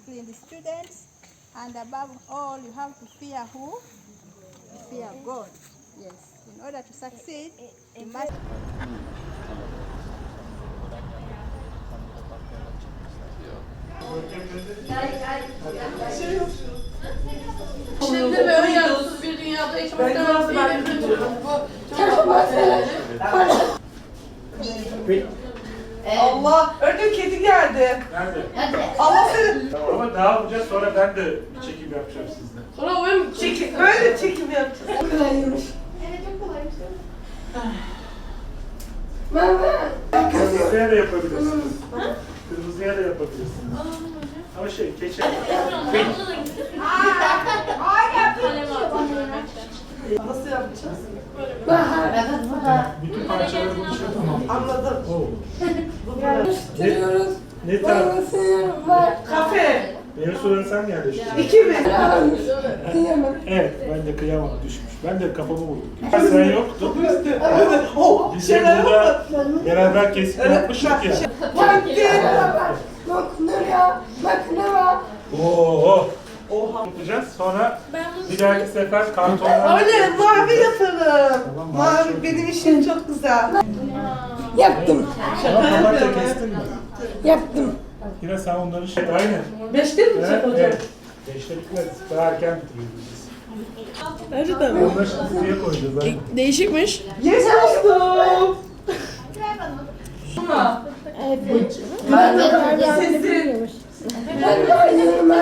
have the students. And above all, you have to fear who? Fear God. Yes. In order to succeed, you must. Değilim. Allah ördek kedi geldi. Nerede? Allah seni Ama ne yapacağız sonra ben de bir çekim yapacağım sizle. Sonra oyun çekim böyle çekim yapacağız. Kırmızıya da yapabilirsiniz. Kırmızıya da yapabilirsiniz. Ama şey keçe. Nasıl yapacağız? Bütün parçaları bunu şey tamam. Anladım. Oo. Ne, ne tarz? Kafe. Benim soruları sen mi yerleştirdin? İki mi? Evet, ben de kıyamam düşmüş. Ben de kafamı vurdum. Sen yoktun. Oh, Biz de şeyler burada beraber kesip yapmıştık ya. Oo. Oha. Yapacağız. Sonra bir dahaki sefer kartonlar... Öyle mavi yaparım. Tamam, mavi benim işim çok güzel. Yaptım, Ama kestin mi? yaptım. Yine sen onları şey... Aynen. Beşte mi Evet, çıkacak hocam? evet. Beşte bitmez. Daha erken bitiriyoruz. Gerçekten mi? Onları şimdi diziye koyacağız. Aynen. Değişikmiş. Yes dostum. Ben de Sizin. ben de oynuyorum.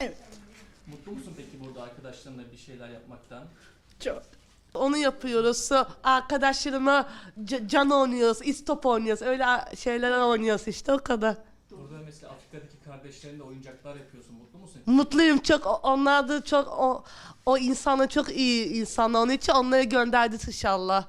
Evet. Mutlu musun peki burada arkadaşlarınla bir şeyler yapmaktan? Çok. Onu yapıyoruz. Arkadaşlarıma c- can oynuyoruz, istop oynuyoruz. Öyle şeyler oynuyoruz işte o kadar. Burada mesela Afrika'daki kardeşlerinle oyuncaklar yapıyorsun. Mutlu musun? Mutluyum çok. O- Onlar da çok o, o insanlar çok iyi insanlar. Onun için onları gönderdik inşallah.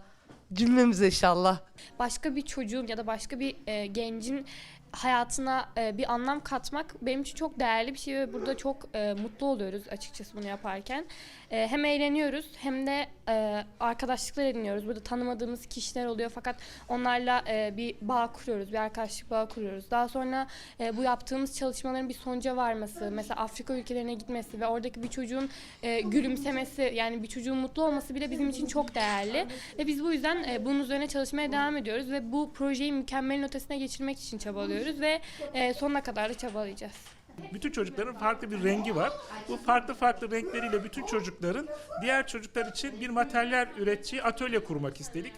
Cümlemize inşallah. Başka bir çocuğun ya da başka bir e, gencin hayatına e, bir anlam katmak benim için çok değerli bir şey ve burada çok e, mutlu oluyoruz açıkçası bunu yaparken. E, hem eğleniyoruz hem de e, arkadaşlıklar ediniyoruz. Burada tanımadığımız kişiler oluyor fakat onlarla e, bir bağ kuruyoruz, bir arkadaşlık bağı kuruyoruz. Daha sonra e, bu yaptığımız çalışmaların bir sonuca varması, mesela Afrika ülkelerine gitmesi ve oradaki bir çocuğun e, gülümsemesi, yani bir çocuğun mutlu olması bile bizim için çok değerli. Ve biz bu yüzden e, bunun üzerine çalışmaya devam ediyoruz ve bu projeyi mükemmelin ötesine geçirmek için çabalıyoruz ve e, sonuna kadar da çabalayacağız. Bütün çocukların farklı bir rengi var. Bu farklı farklı renkleriyle bütün çocukların diğer çocuklar için bir materyal ürettiği atölye kurmak istedik.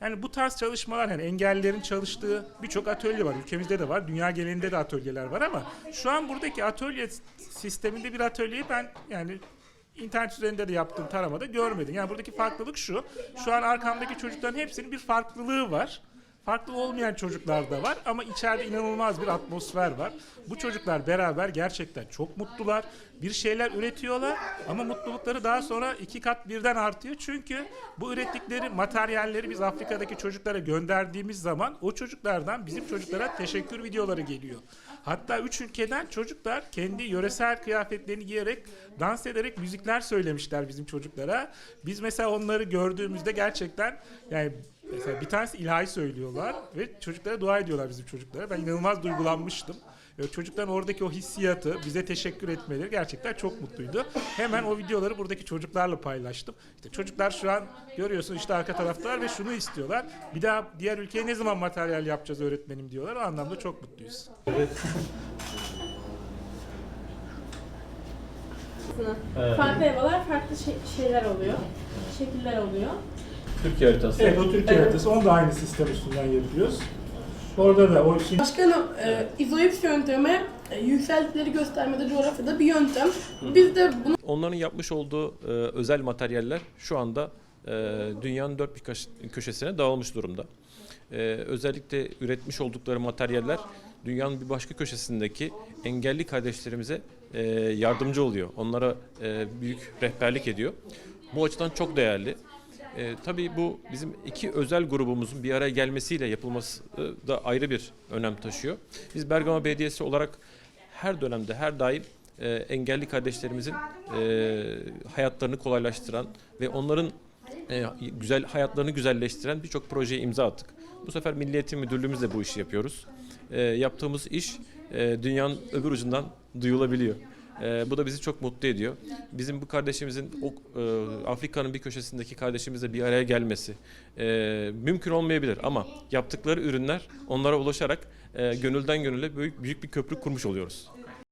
Yani bu tarz çalışmalar yani engellilerin çalıştığı birçok atölye var. Ülkemizde de var. Dünya genelinde de atölyeler var ama şu an buradaki atölye sisteminde bir atölyeyi ben yani internet üzerinde de yaptığım taramada görmedim. Yani buradaki farklılık şu. Şu an arkamdaki çocukların hepsinin bir farklılığı var. Farklı olmayan çocuklar da var ama içeride inanılmaz bir atmosfer var. Bu çocuklar beraber gerçekten çok mutlular. Bir şeyler üretiyorlar ama mutlulukları daha sonra iki kat birden artıyor. Çünkü bu ürettikleri materyalleri biz Afrika'daki çocuklara gönderdiğimiz zaman o çocuklardan bizim çocuklara teşekkür videoları geliyor. Hatta üç ülkeden çocuklar kendi yöresel kıyafetlerini giyerek, dans ederek müzikler söylemişler bizim çocuklara. Biz mesela onları gördüğümüzde gerçekten yani Mesela bir tanesi ilahi söylüyorlar ve çocuklara dua ediyorlar bizim çocuklara. Ben inanılmaz duygulanmıştım. Çocukların oradaki o hissiyatı, bize teşekkür etmeleri gerçekten çok mutluydu. Hemen o videoları buradaki çocuklarla paylaştım. İşte çocuklar şu an görüyorsun işte arka taraftalar ve şunu istiyorlar. Bir daha diğer ülkeye ne zaman materyal yapacağız öğretmenim diyorlar. O anlamda çok mutluyuz. Farklı evalar farklı şey- şeyler oluyor. Şekiller oluyor. Türkiye haritası. Evet o Türkiye haritası. Onu da aynı sistem üstünden yapıyoruz. Orada da o iki Başkanım, e, izoips yöntemi e, yükseltileri göstermede coğrafyada bir yöntem. Biz de bunu Onların yapmış olduğu e, özel materyaller şu anda e, dünyanın dört bir kaş- köşesine dağılmış durumda. E, özellikle üretmiş oldukları materyaller dünyanın bir başka köşesindeki engelli kardeşlerimize e, yardımcı oluyor. Onlara e, büyük rehberlik ediyor. Bu açıdan çok değerli. E, tabii bu bizim iki özel grubumuzun bir araya gelmesiyle yapılması e, da ayrı bir önem taşıyor. Biz Bergama Belediyesi olarak her dönemde, her daim e, engelli kardeşlerimizin e, hayatlarını kolaylaştıran ve onların e, güzel hayatlarını güzelleştiren birçok projeye imza attık. Bu sefer Milli Eğitim Müdürlüğümüzle bu işi yapıyoruz. E, yaptığımız iş e, dünyanın öbür ucundan duyulabiliyor. E, bu da bizi çok mutlu ediyor. Bizim bu kardeşimizin o e, Afrika'nın bir köşesindeki kardeşimizle bir araya gelmesi e, mümkün olmayabilir ama yaptıkları ürünler onlara ulaşarak e, gönülden gönüle büyük, büyük bir köprü kurmuş oluyoruz.